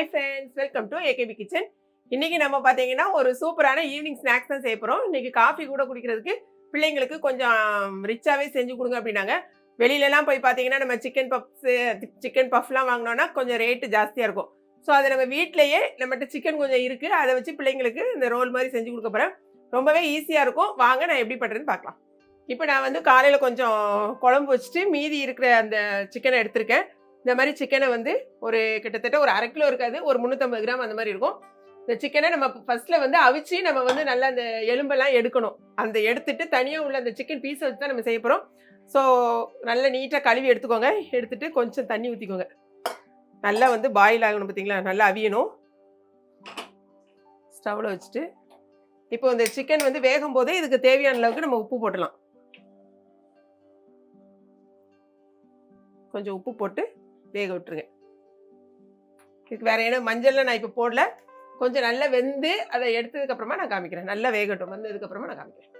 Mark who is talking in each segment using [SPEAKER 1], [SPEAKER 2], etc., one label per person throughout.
[SPEAKER 1] Hi friends welcome to AKP kitchen இன்னைக்கு நம்ம பார்த்தீங்கன்னா ஒரு சூப்பரான ஈவினிங் ஸ்நாக்ஸ் தான் செய்ய போகிறோம் இன்னைக்கு காஃபி கூட குடிக்கிறதுக்கு பிள்ளைங்களுக்கு கொஞ்சம் ரிச்சாகவே செஞ்சு கொடுங்க அப்படின்னாங்க. வெளியிலலாம் போய் பார்த்தீங்கன்னா நம்ம சிக்கன் பப்ஸு சிக்கன் பஃப்லாம் வாங்கினோன்னா கொஞ்சம் ரேட்டு ஜாஸ்தியாக இருக்கும். ஸோ அதை நம்ம வீட்டிலையே நம்மகிட்ட சிக்கன் கொஞ்சம் இருக்குது அதை வச்சு பிள்ளைங்களுக்கு இந்த ரோல் மாதிரி செஞ்சு கொடுக்க போகிறேன் ரொம்பவே ஈஸியாக இருக்கும். வாங்க நான் எப்படி பண்ணுறேன்னு பார்க்கலாம் இப்போ நான் வந்து காலையில் கொஞ்சம் குழம்பு வச்சுட்டு மீதி இருக்கிற அந்த சிக்கனை எடுத்திருக்கேன். இந்த மாதிரி சிக்கனை வந்து ஒரு கிட்டத்தட்ட ஒரு அரை கிலோ இருக்காது ஒரு முந்நூற்றம்பது கிராம் அந்த மாதிரி இருக்கும். இந்த சிக்கனை நம்ம ஃபர்ஸ்ட்டில் வந்து அவிச்சு நம்ம வந்து நல்லா அந்த எலும்பெல்லாம் எடுக்கணும். அந்த எடுத்துட்டு தனியாக உள்ள அந்த சிக்கன் பீஸை வச்சு தான் நம்ம செய்ய போகிறோம் ஸோ நல்லா நீட்டாக கழுவி எடுத்துக்கோங்க. எடுத்துட்டு கொஞ்சம் தண்ணி ஊற்றிக்கோங்க நல்லா வந்து பாயில் ஆகணும் பார்த்தீங்களா நல்லா அவியணும். ஸ்டவ்வில் வச்சுட்டு இப்போ இந்த சிக்கன் வந்து வேகும் போதே இதுக்கு தேவையான அளவுக்கு நம்ம உப்பு போட்டலாம் கொஞ்சம் உப்பு போட்டு வேக விட்டுருங்க. இதுக்கு வேற என்ன மஞ்சள்லாம் நான் இப்போ போடல. கொஞ்சம் நல்லா வெந்து அதை எடுத்ததுக்கப்புறமா நான் காமிக்கிறேன். நல்லா வேகட்டும். வந்ததுக்கப்புறமா நான் காமிக்கிறேன்.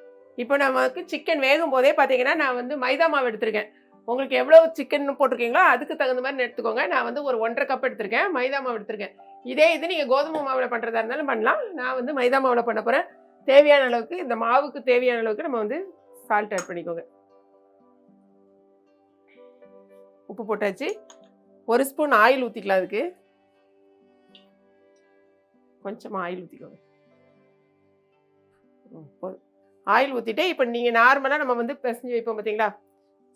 [SPEAKER 1] இப்போ நமக்கு சிக்கன் வேகும் போதே பார்த்தீங்கன்னா நான் வந்து மைதா மாவு எடுத்திருக்கேன். உங்களுக்கு எவ்வளோ சிக்கன் போட்டிருக்கீங்களோ அதுக்கு தகுந்த மாதிரி எடுத்துக்கோங்க. நான் வந்து ஒரு ஒன்றரை கப் எடுத்திருக்கேன். மைதா மாவு எடுத்திருக்கேன். இதே இது நீங்கள் கோதுமை மாவில் பண்ணுறதா இருந்தாலும் பண்ணலாம். நான் வந்து மைதா மாவில் பண்ண போகிறேன் தேவையான அளவுக்கு இந்த மாவுக்கு தேவையான அளவுக்கு நம்ம வந்து சால்ட் ஆட் பண்ணிக்கோங்க. உப்பு போட்டாச்சு. ஒரு ஸ்பூன் ஆயில் ஊற்றிக்கலாம் அதுக்கு. கொஞ்சமாக ஆயில் ஊற்றிக்கோங்க போதும். ஆயில் ஊற்றிட்டு இப்போ நீங்கள் நார்மலாக நம்ம வந்து பிசைஞ்சு வைப்போம் பார்த்தீங்களா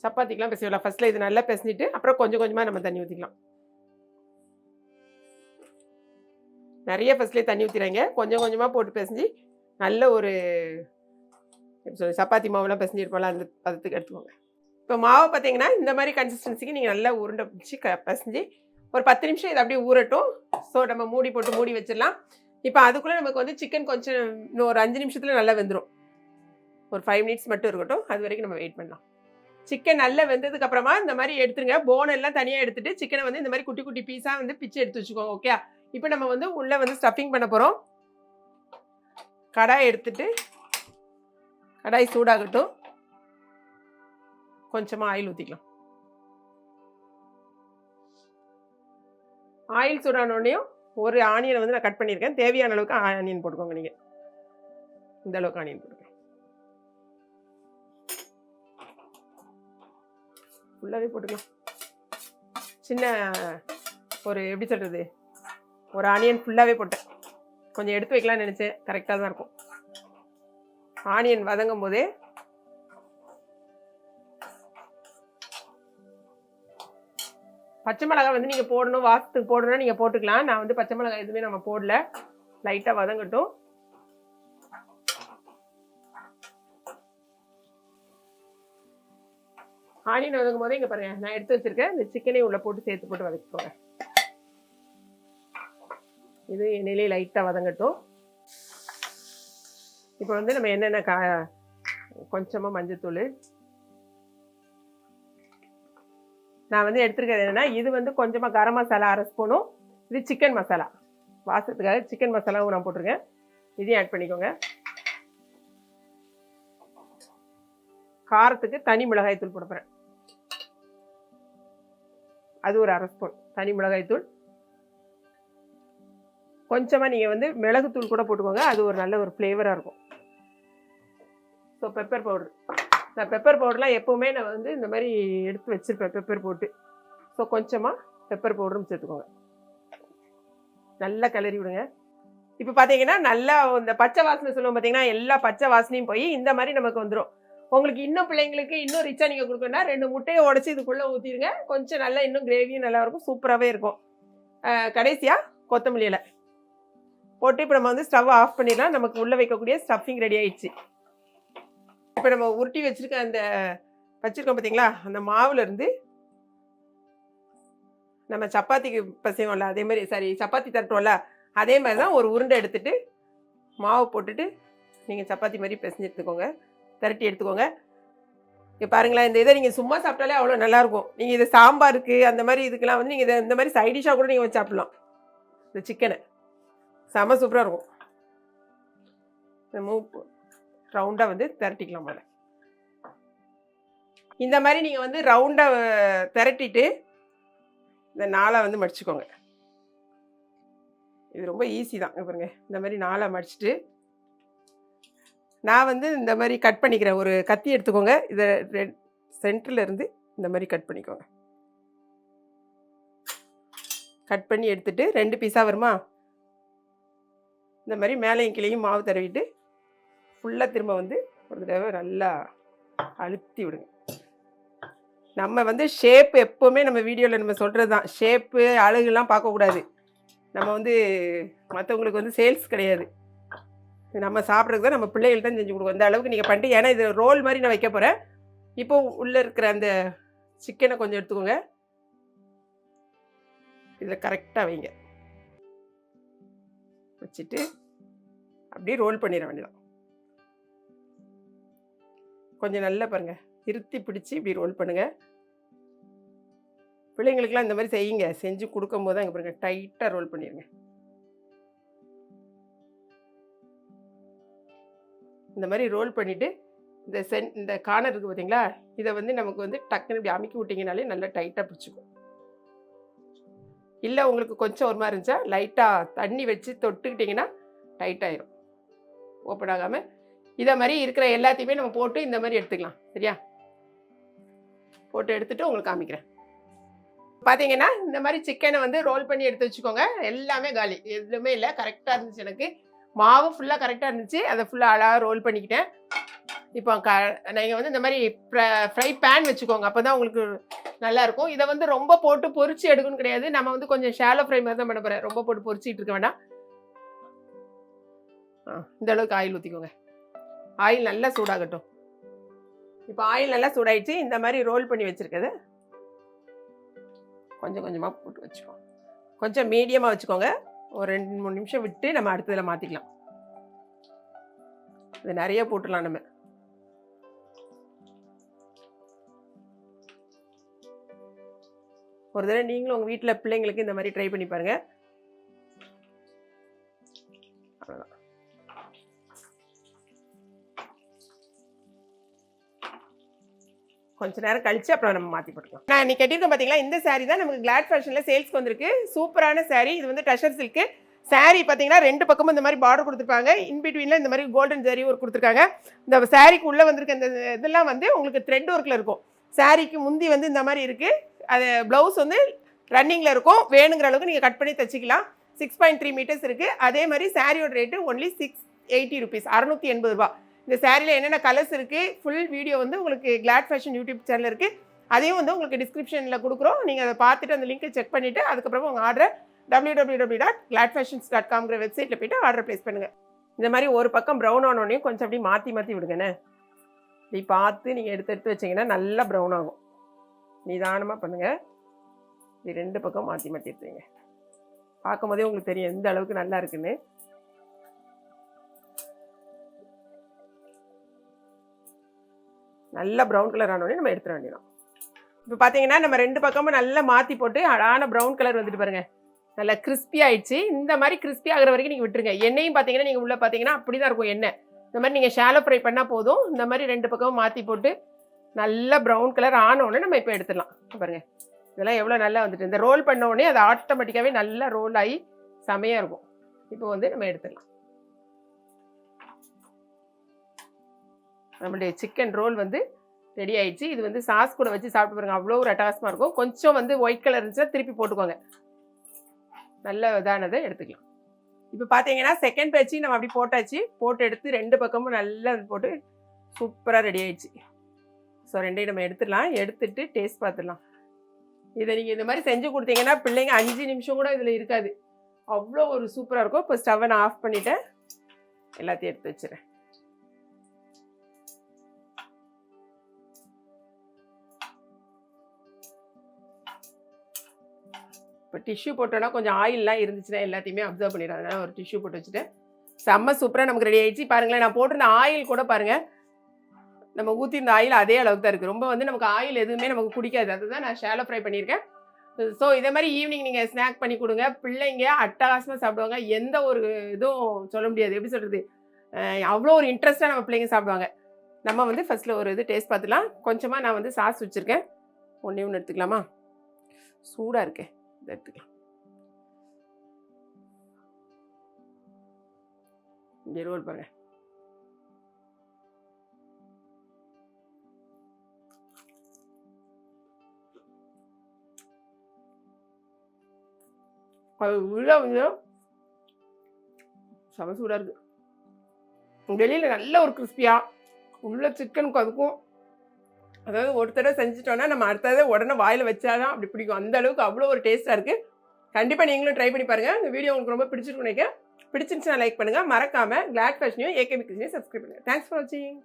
[SPEAKER 1] சப்பாத்திக்கெலாம் பிசைவிடலாம் ஃபஸ்ட்டில் இது நல்லா பிசைஞ்சிட்டு அப்புறம் கொஞ்சம் கொஞ்சமாக நம்ம தண்ணி ஊற்றிக்கலாம் நிறைய ஃபஸ்ட்லேயே தண்ணி ஊற்றிடுறாங்க கொஞ்சம் கொஞ்சமாக போட்டு பிசைஞ்சு நல்ல ஒரு எப்படி சொல்லி சப்பாத்தி மாவுலாம் பிசைஞ்சிருப்போம்ல அந்த பதத்துக்கு எடுத்துக்கோங்க. இப்போ மாவு பார்த்தீங்கன்னா இந்த மாதிரி கன்சிஸ்டன்சிக்கு நீங்கள் நல்லா உருண்டை பிடிச்சி க பசஞ்சு ஒரு பத்து நிமிஷம் இதை அப்படியே ஊறட்டும். ஸோ நம்ம மூடி போட்டு மூடி வச்சிடலாம். இப்போ அதுக்குள்ளே நமக்கு வந்து சிக்கன் கொஞ்சம் இன்னும் ஒரு அஞ்சு நிமிஷத்தில் நல்லா வெந்துடும் ஒரு ஃபைவ் மினிட்ஸ் மட்டும் இருக்கட்டும். அது வரைக்கும் நம்ம வெயிட் பண்ணலாம். சிக்கன் நல்லா வெந்ததுக்கு அப்புறமா இந்த மாதிரி எடுத்துருங்க. போன் எல்லாம் தனியாக எடுத்துட்டு சிக்கனை வந்து இந்த மாதிரி குட்டி குட்டி பீஸாக வந்து பிச்சு எடுத்து வச்சுக்கோங்க ஓகே இப்போ நம்ம வந்து உள்ளே வந்து ஸ்டஃபிங் பண்ண போகிறோம் கடாய் எடுத்துட்டு கடாய் சூடாகட்டும். கொஞ்சமாக ஆயில் ஊற்றிக்கலாம் ஆயில் சூடானோடனையும் ஒரு ஆனியனை வந்து நான் கட் பண்ணியிருக்கேன். தேவையான அளவுக்கு ஆனியன் போட்டுக்கோங்க நீங்கள் இந்த அளவுக்கு ஆனியன் போட்டுக்கோங்க. ஃபுல்லாகவே போட்டுக்கலாம். சின்ன ஒரு எப்படி சொல்கிறது ஒரு ஆனியன் ஃபுல்லாகவே போட்டேன். கொஞ்சம் எடுத்து வைக்கலாம்னு நினச்சேன். கரெக்டாக தான் இருக்கும். ஆனியன் வதங்கும் போதே பச்சை மிளகாய் வந்து நீங்கள் போடணும் வாசத்துக்கு போடணும்னா நீங்கள் போட்டுக்கலாம். நான் வந்து பச்சை மிளகாய் எதுவுமே நம்ம போடல. லைட்டாக வதங்கட்டும். ஆனியன் வதங்கும் போதே இங்கே பாருங்க நான் எடுத்து வச்சிருக்கேன். இந்த சிக்கனையும் உள்ள போட்டு சேர்த்து போட்டு வதக்கிக்கோங்க இது எண்ணெயிலே லைட்டாக வதங்கட்டும். இப்போ வந்து நம்ம என்னென்ன கா கொஞ்சமாக மஞ்சத்தூள் நான் வந்து எடுத்துருக்கிறது என்னன்னா இது வந்து கொஞ்சமாக கரம் மசாலா அரை ஸ்பூனும் இது சிக்கன் மசாலா. வாசத்துக்காக சிக்கன் மசாலாவும் நான் போட்டிருக்கேன். இதையும் ஆட் பண்ணிக்கோங்க. காரத்துக்கு தனி மிளகாய் தூள் போட அது ஒரு அரை ஸ்பூன். தனி மிளகாய் தூள். கொஞ்சமாக நீங்கள் வந்து மிளகுத்தூள் கூட போட்டுக்கோங்க. அது ஒரு நல்ல ஒரு ஃப்ளேவராக இருக்கும். ஸோ பெப்பர் பவுடர் நான் பெப்பர் பவுடர்லாம் எப்போவுமே நான் வந்து இந்த மாதிரி எடுத்து வச்சிருப்பேன் பெப்பர் போட்டு. ஸோ கொஞ்சமாக பெப்பர் பவுடரும் சேர்த்துக்கோங்க. நல்லா கிளறி விடுங்க. இப்போ பார்த்தீங்கன்னா நல்லா இந்த பச்சை வாசனை சொல்லுவோம் பார்த்தீங்கன்னா எல்லா பச்சை வாசனையும் போய் இந்த மாதிரி நமக்கு வந்துடும் உங்களுக்கு இன்னும் பிள்ளைங்களுக்கு இன்னும் ரிச்சாக நீங்கள் கொடுக்கணும்னா ரெண்டு முட்டையை உடச்சி இதுக்குள்ளே ஊற்றிடுங்க கொஞ்சம் நல்லா இன்னும் கிரேவியும் நல்லா இருக்கும் சூப்பராகவே இருக்கும். கடைசியாக கொத்தமல்லி இலை. போட்டு இப்போ நம்ம வந்து ஸ்டவ் ஆஃப் பண்ணிடலாம். நமக்கு உள்ளே வைக்கக்கூடிய ஸ்டஃபிங் ரெடி ஆயிடுச்சு. இப்போ நம்ம உருட்டி வச்சிருக்க அந்த வச்சுருக்கோம் பார்த்தீங்களா அந்த மாவுலேருந்து நம்ம சப்பாத்திக்கு பசைவோம்ல அதே மாதிரி சாரி சப்பாத்தி தட்டுவோம்ல அதே மாதிரி தான் ஒரு உருண்டை எடுத்துகிட்டு மாவு போட்டுட்டு நீங்கள் சப்பாத்தி மாதிரி பிசைஞ்சு எடுத்துக்கோங்க. திரட்டி எடுத்துக்கோங்க. இங்கே பாருங்களேன் இந்த இதை நீங்கள் சும்மா சாப்பிட்டாலே அவ்வளோ நல்லாயிருக்கும். நீங்கள் இது சாம்பாருக்கு அந்த மாதிரி இதுக்கெல்லாம் வந்து நீங்கள் இதை இந்த மாதிரி சைடிஷாக கூட நீங்கள் வச்சு சாப்பிட்லாம். இந்த சிக்கனை செம சூப்பராக இருக்கும். இந்த மூவ் ரவுண்டாக வந்து திரட்டிக்கலாம் போல இந்த மாதிரி நீங்கள் வந்து ரவுண்டாக திரட்டிட்டு இந்த நாளை வந்து மடிச்சுக்கோங்க. இது ரொம்ப ஈஸி தான். பாருங்க. இந்த மாதிரி நாளாக மடிச்சிட்டு நான் வந்து இந்த மாதிரி கட் பண்ணிக்கிறேன். ஒரு கத்தி எடுத்துக்கோங்க. இதை சென்டரில் இருந்து இந்த மாதிரி கட் பண்ணிக்கோங்க. கட் பண்ணி எடுத்துட்டு ரெண்டு பீஸாக வருமா? இந்த மாதிரி மேலேயும் கிளையும் மாவு தடவிட்டு ஃபுல்லாக திரும்ப வந்து ஒரு தடவை நல்லா அழுத்தி விடுங்க. நம்ம வந்து ஷேப் எப்போவுமே நம்ம வீடியோவில் நம்ம சொல்கிறது தான் ஷேப்பு அழகுலாம் பார்க்கக்கூடாது. நம்ம வந்து மற்றவங்களுக்கு வந்து சேல்ஸ் கிடையாது. நம்ம சாப்பிட்றதுக்கு தான் நம்ம பிள்ளைகள் தான் செஞ்சு கொடுக்கும் அந்த அளவுக்கு நீங்கள் பண்ணிட்டு ஏன்னா இது ரோல் மாதிரி நான் வைக்க போகிறேன் இப்போ உள்ளே இருக்கிற அந்த சிக்கனை கொஞ்சம் எடுத்துக்கோங்க. இதில் கரெக்டாக வைங்க. வச்சுட்டு அப்படியே ரோல் பண்ணிட வேண்டியதான் கொஞ்சம் நல்லா பாருங்க. இருத்தி பிடிச்சி இப்படி ரோல் பண்ணுங்க. பிள்ளைங்களுக்குலாம் இந்த மாதிரி செய்யுங்க. செஞ்சு கொடுக்கும்போது தான் இங்கே பாருங்க டைட்டாக ரோல் பண்ணிடுங்க இந்த மாதிரி ரோல் பண்ணிவிட்டு இந்த சென் இந்த கார்னர் இருக்குது பார்த்தீங்களா இதை வந்து நமக்கு வந்து டக்குன்னு இப்படி அமைக்கி விட்டிங்கனாலே நல்லா டைட்டாக பிடிச்சிக்கும். இல்லை உங்களுக்கு கொஞ்சம் ஒரு மாதிரி இருந்துச்சா? லைட்டாக தண்ணி வச்சு தொட்டுக்கிட்டிங்கன்னா டைட் ஆயிரும். ஓப்பன் ஆகாமல் இதை மாதிரி இருக்கிற எல்லாத்தையுமே நம்ம போட்டு இந்த மாதிரி எடுத்துக்கலாம். சரியா? போட்டு எடுத்துட்டு உங்களுக்கு காமிக்கிறேன். பார்த்தீங்கன்னா இந்த மாதிரி சிக்கனை வந்து ரோல் பண்ணி எடுத்து வச்சுக்கோங்க. எல்லாமே காலி. எதுவுமே இல்லை. கரெக்டாக இருந்துச்சு எனக்கு. மாவு ஃபுல்லாக கரெக்டாக இருந்துச்சு. அதை ஃபுல்லாக அழகாக ரோல் பண்ணிக்கிட்டேன். இப்போ க நீங்கள் வந்து இந்த மாதிரி ஃப்ரை பேன் வச்சுக்கோங்க. அப்போ தான் உங்களுக்கு நல்லாயிருக்கும் இதை வந்து ரொம்ப போட்டு பொறிச்சு எடுக்கணும் கிடையாது. நம்ம வந்து கொஞ்சம் ஷேலோ ஃப்ரை மாதிரி தான் பண்ண போகிறேன் ரொம்ப போட்டு பொறிச்சிட்டு இருக்க வேண்டாம். ஆ இந்த அளவுக்கு ஆயில் ஊற்றிக்கோங்க ஆயில் நல்லா சூடாகட்டும். இப்போ ஆயில் நல்லா சூடாயிடுச்சு. இந்த மாதிரி ரோல் பண்ணி வச்சுருக்கது. கொஞ்சம் கொஞ்சமாக போட்டு வச்சுக்கோங்க கொஞ்சம் மீடியமாக வச்சுக்கோங்க. ஒரு ரெண்டு மூணு நிமிஷம் விட்டு நம்ம அடுத்ததில் மாற்றிக்கலாம் இது நிறைய போட்டுடலாம் நம்ம. ஒரு தடவை நீங்களும் உங்கள் வீட்டில் பிள்ளைங்களுக்கு இந்த மாதிரி ட்ரை பண்ணி பாருங்கள் கொஞ்ச நேரம் கழிச்சு அப்புறம் நம்ம மாற்றி போட்டுக்கலாம். நான் இன்னைக்கு கட்டியிருக்கேன் பார்த்தீங்களா இந்த saree தான் நமக்கு கிளாட் ஃபேஷனில் சேல்ஸ்க்கு வந்திருக்கு. சூப்பரான saree. இது வந்து டஷர் சில்க்கு saree பார்த்தீங்கன்னா ரெண்டு பக்கமும் இந்த மாதிரி பார்டர் கொடுத்துருப்பாங்க. இன்பிட்வீனில் இந்த மாதிரி கோல்டன் ஜரி ஒர்க் கொடுத்துருக்காங்க. இந்த சாரிக்கு உள்ளே வந்திருக்க இந்த இதெல்லாம் வந்து உங்களுக்கு த்ரெட் ஒர்க்கில் இருக்கும். சாரிக்கு முந்தி வந்து இந்த மாதிரி இருக்குது அது ப்ளவுஸ் வந்து ரன்னிங்கில் இருக்கும். வேணுங்கிற அளவுக்கு நீங்கள் கட் பண்ணி தைச்சிக்கலாம். சிக்ஸ் பாயிண்ட் த்ரீ மீட்டர்ஸ் இருக்குது அதே மாதிரி சாரியோட rate only six eighty rupees அறநூற்றி எண்பது ரூபா இந்த சேரீயில் என்னென்ன கலர்ஸ் இருக்குது ஃபுல் வீடியோ வந்து உங்களுக்கு கிளாட் ஃபேஷன் யூடியூப் சேனல் இருக்குது அதையும் வந்து உங்களுக்கு டிஸ்கிரிப்ஷனில் கொடுக்குறோம். நீங்கள் அதை பார்த்துட்டு அந்த லிங்கை செக் பண்ணிவிட்டு அதுக்கப்புறம் உங்கள் ஆர்டரை W W W dot Glad Fashions dot காம்ங்கிற வெப்சைட்டில் போய்ட்டு ஆர்டர் ப்ளேஸ் பண்ணுங்கள் இந்த மாதிரி ஒரு பக்கம் ப்ரௌன் ஆனோடனையும் கொஞ்சம் அப்படி மாற்றி மாற்றி விடுங்கண்ணே. இப்படி பார்த்து நீங்கள் எடுத்து எடுத்து வச்சிங்கன்னா நல்லா ப்ரௌன் ஆகும். நிதானமாக பண்ணுங்கள் இது ரெண்டு பக்கம் மாற்றி மாற்றி எடுத்துங்க பார்க்கும் போதே உங்களுக்கு தெரியும் எந்த அளவுக்கு நல்லா இருக்குன்னு. நல்ல ப்ரௌன் கலர் ஆனோடனே நம்ம எடுத்துட வேண்டியதான் இப்போ பார்த்தீங்கன்னா நம்ம ரெண்டு பக்கமும் நல்லா மாற்றி போட்டு அழகான ப்ரௌன் கலர் வந்துட்டு பாருங்கள் நல்லா கிறிஸ்பி ஆயிடுச்சு. இந்த மாதிரி கிறிஸ்பி ஆகிற வரைக்கும் நீங்கள் விட்டுருங்க. எண்ணெயும் பார்த்தீங்கன்னா நீங்கள் உள்ளே பார்த்தீங்கன்னா அப்படி தான் இருக்கும் எண்ணெய். இந்த மாதிரி நீங்கள் ஷாலோ ஃப்ரை பண்ணால் போதும். இந்த மாதிரி ரெண்டு பக்கமும் மாற்றி போட்டு நல்லா ப்ரௌன் கலர் ஆனோடனே நம்ம இப்போ எடுத்துடலாம். பாருங்கள் இதெல்லாம் எவ்வளோ நல்லா வந்துட்டு இந்த ரோல் பண்ண உடனே அது ஆட்டோமேட்டிக்காகவே நல்லா ரோல் ஆகி செமையாக இருக்கும். இப்போ வந்து நம்ம எடுத்துடலாம். நம்மளுடைய சிக்கன் ரோல் வந்து ரெடி ஆயிடுச்சு. இது வந்து சாஸ் கூட வச்சு சாப்பிட்டு பாருங்க. அவ்வளோ ஒரு அட்டகாசமாக இருக்கும். கொஞ்சம் வந்து ஒயிட் கலர் இருந்துச்சுன்னா திருப்பி போட்டுக்கோங்க. நல்ல இதானதை எடுத்துக்கலாம். இப்போ பார்த்தீங்கன்னா செகண்ட் பேச்சு நம்ம அப்படி போட்டாச்சு. போட்டு எடுத்து ரெண்டு பக்கமும் நல்லா போட்டு சூப்பராக ரெடி ஆயிடுச்சு. ஸோ ரெண்டையும் நம்ம எடுத்துடலாம். எடுத்துட்டு டேஸ்ட் பார்த்துடலாம். இதை நீங்கள் இந்த மாதிரி செஞ்சு கொடுத்தீங்கன்னா பிள்ளைங்க அஞ்சு நிமிஷம் கூட இதில் இருக்காது. அவ்வளோ ஒரு சூப்பராக இருக்கும். இப்போ ஸ்டவ்வை நான் ஆஃப் பண்ணிவிட்டேன் எல்லாத்தையும் எடுத்து வச்சுறேன் இப்போ டிஷ்யூ போட்டோன்னா கொஞ்சம் ஆயிலெலாம் இருந்துச்சுன்னா எல்லாத்தையுமே அப்சர்வ் பண்ணிடும் அதனால் ஒரு டிஷ்யூ போட்டு வச்சுட்டேன் செம்ம சூப்பராக நமக்கு ரெடி ஆயிடுச்சு. பாருங்களேன் நான் போட்டிருந்த ஆயில் கூட பாருங்கள் நம்ம ஊற்றிருந்த ஆயில் அதே அளவுக்கு தான் இருக்குது ரொம்ப வந்து நமக்கு ஆயில் எதுவுமே நமக்கு பிடிக்காது அதுதான் நான் ஷேலோ ஃப்ரை பண்ணியிருக்கேன். ஸோ இதே மாதிரி ஈவினிங் நீங்கள் ஸ்நாக் பண்ணி கொடுங்க. பிள்ளைங்க அட்டகாசமாக சாப்பிடுவாங்க. எந்த ஒரு இதுவும் சொல்ல முடியாது. எப்படி சொல்கிறது அவ்வளோ ஒரு இன்ட்ரெஸ்ட்டாக நம்ம பிள்ளைங்க சாப்பிடுவாங்க. நம்ம வந்து ஃபஸ்ட்டில் ஒரு இது டேஸ்ட் பார்த்துலாம் கொஞ்சமாக நான் வந்து சாஸ் வச்சுருக்கேன். ஒன்றே ஒன்று எடுத்துக்கலாமா? சூடாக இருக்கேன் இதை எடுத்துக்கலாம். இங்கே ரோல் பாருங்க. அது உள்ள கொஞ்சம் செம சூடாக இருக்கு. வெளியில் நல்ல ஒரு கிறிஸ்பியாக உள்ள சிக்கனுக்கும் அதுக்கும் அதாவது ஒரு தடவை செஞ்சுட்டோன்னா நம்ம அடுத்தது உடனே வாயில் வச்சாதான் அப்படி பிடிக்கும். அந்த அளவுக்கு அவ்வளோ ஒரு டேஸ்ட்டாக இருக்குது கண்டிப்பாக நீங்களும் ட்ரை பண்ணி பாருங்கள் இந்த வீடியோ உங்களுக்கு ரொம்ப பிடிச்சிருக்கும் நினைக்கிறேன். பிடிச்சிருந்துச்சுன்னா லைக் பண்ணுங்கள் மறக்காமல் கிளாட் ஃபேஷனையும் ஏகேபி கிச்சனையும் சப்ஸ்கிரைப் பண்ணுங்கள் தேங்க்ஸ் ஃபார் வாட்சிங்